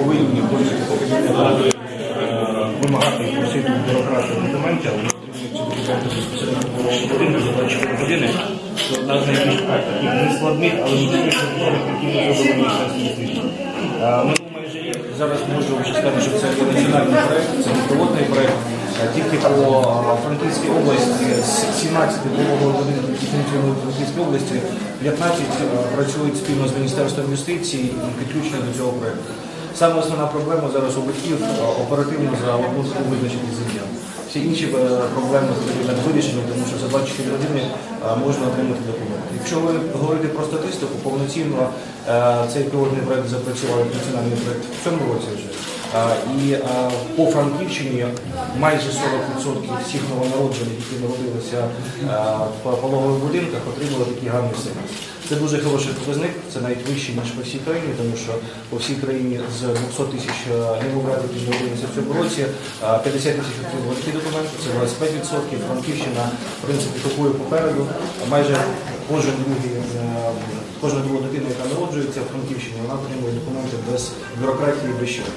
повинні е, вимагати просити бюрократів документів, але отримують ці документи години, за 24 години. Це одна з найбільш так, таких нескладних, але небезпечних реформ, які ми зробили в Міністерстві юстиції. Е, Ми майже зараз можу вже сказати, що це є національний проект, це не пілотний проект. Е, Тільки по е, Франківській області з 17 допомогових будинків, які функціонують в Франківській області, 15 е, працюють спільно з Міністерством юстиції і підключені до цього проекту. Саме основна проблема зараз у батьків е, оперативно за таку визначити земля. Всі інші е, проблеми вирішені, тому що за 24 години е, можна отримати документи. Якщо ви говорите про статистику, повноцінно цей пілотний проект запрацював національний проект в цьому році вже. І по Франківщині майже 40% всіх новонароджених, які народилися в пологових будинках, отримали такий гарний сервіс. Це дуже хороший показник, це навіть вище, ніж по всій країні, тому що по всій країні з 200 тисяч немовлят, які народилися в цьому році, е, 50 тисяч отримали такі документи, це 25%. Франківщина, в принципі, купує попереду. Майже кожен другий, кожна друга дитина, яка народжується в Франківщині, вона отримує документи без бюрократії, без чого.